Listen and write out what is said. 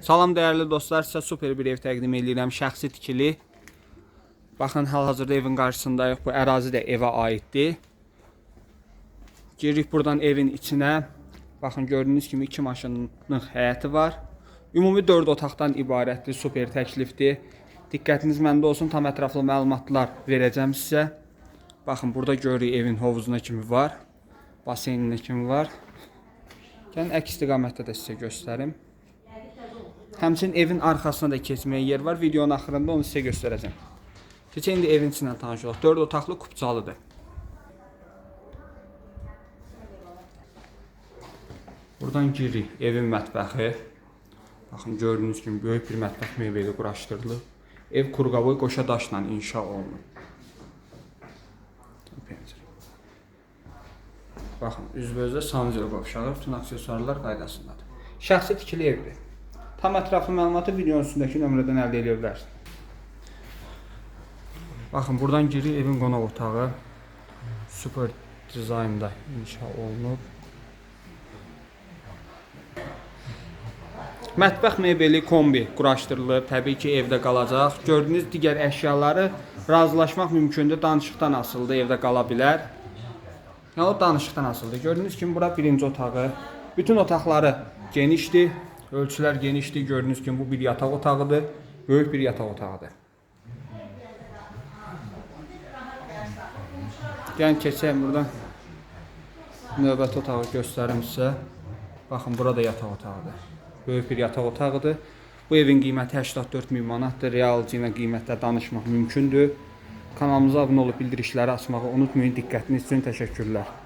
Salam dəyərli dostlar, sizə super bir ev təqdim edirəm. Şəxsi tikili. Baxın, hal-hazırda evin qarşısındayıq. Bu ərazi də evə aiddir. Giririk buradan evin içinə. Baxın, gördüyünüz kimi iki maşının həyəti var. Ümumi 4 otaqdan ibarətdir, super təklifdir. Diqqətiniz məndə olsun, tam ətraflı məlumatlar verəcəm sizə. Baxın, burada görürük evin hovuzuna kimi var. Baseyninə kimi var. Gəlin əks istiqamətdə də sizə göstərim. Həmçinin evin arxasına da keçməyə yer var. Videonun axırında onu sizə göstərəcəm. Keçək indi evin içindən tanış olaq. 4 otaqlı kupçalıdır. Buradan giririk. Evin mətbəxi. Baxın gördüyünüz kimi böyük bir mətbəx mebeli quraşdırılıb. Ev qurğavoy qoşa daşla inşa olunub. Baxın, üzbözdə sancır qovşağı, bütün aksesuarlar qaydasındadır. Şəxsi tikili evdir. Tam ətraflı məlumatı videonun üstündəki nömrədən əldə edə bilərsiniz. Baxın, buradan giririk evin qonaq otağı. Super dizaynda inşa olunub. Mətbəx mebeli kombi quraşdırılıb. Təbii ki, evdə qalacaq. Gördüyünüz digər əşyaları razılaşmaq mümkündür. Danışıqdan asılıdır, evdə qala bilər. Yəni o danışıqdan asılıdır. Gördüyünüz kimi bura birinci otağı. Bütün otaqları genişdir. Ölçülər genişdir. Gördüyünüz kimi bu bir yataq otağıdır. Böyük bir yataq otağıdır. Gəlin keçək buradan. Növbəti otağı göstərim sizə. Baxın, burada yataq otağıdır. Böyük bir yataq otağıdır. Bu evin qiyməti 84 min manatdır. Real cimə qiymətlə danışmaq mümkündür. Kanalımıza abunə olub bildirişləri açmağı unutmayın. Diqqətiniz üçün təşəkkürlər.